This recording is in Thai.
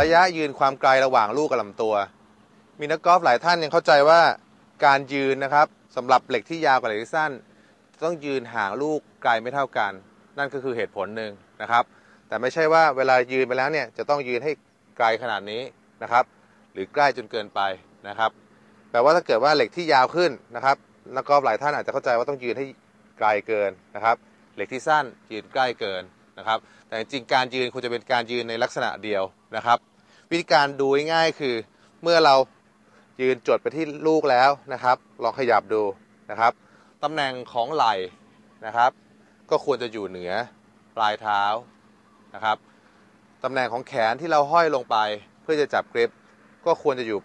ระยะยืนความไกลระหว่างลูกกับลำตัว มีนักกอล์ฟหลายท่านยังเข้าใจว่าการยืนนะครับสำหรับเหล็กที่ยาวกับเหล็กที่สั้น ต้องยืนห่างลูกไกลไม่เท่ากัน นั่นก็คือเหตุผลหนึ่งนะครับ แต่ไม่ใช่ว่าเวลายืนไปแล้วเนี่ยจะต้องยืนให้ไกลขนาดนี้นะครับ หรือใกล้จนเกินไปนะครับ แปลว่าถ้าเกิดว่าเหล็กที่ยาวขึ้นนะครับนักกอล์ฟหลายท่านอาจจะเข้าใจว่าต้องยืนให้ไกลเกินนะครับ เหล็กที่สั้นยืนใกล้เกิน นะครับ แต่จริงการยืนควรจะเป็นการยืนในลักษณะเดียวนะครับ วิธีการดูง่ายคือเมื่อเรายืนจดไปที่ลูกแล้วนะครับ ลองขยับดูนะครับตำแหน่งของไหล่นะครับ ก็ควรจะอยู่เหนือปลายเท้านะครับตำแหน่งของแขนที่เราห้อยลงไปเพื่อจะจับกริปก็ควรจะอยู่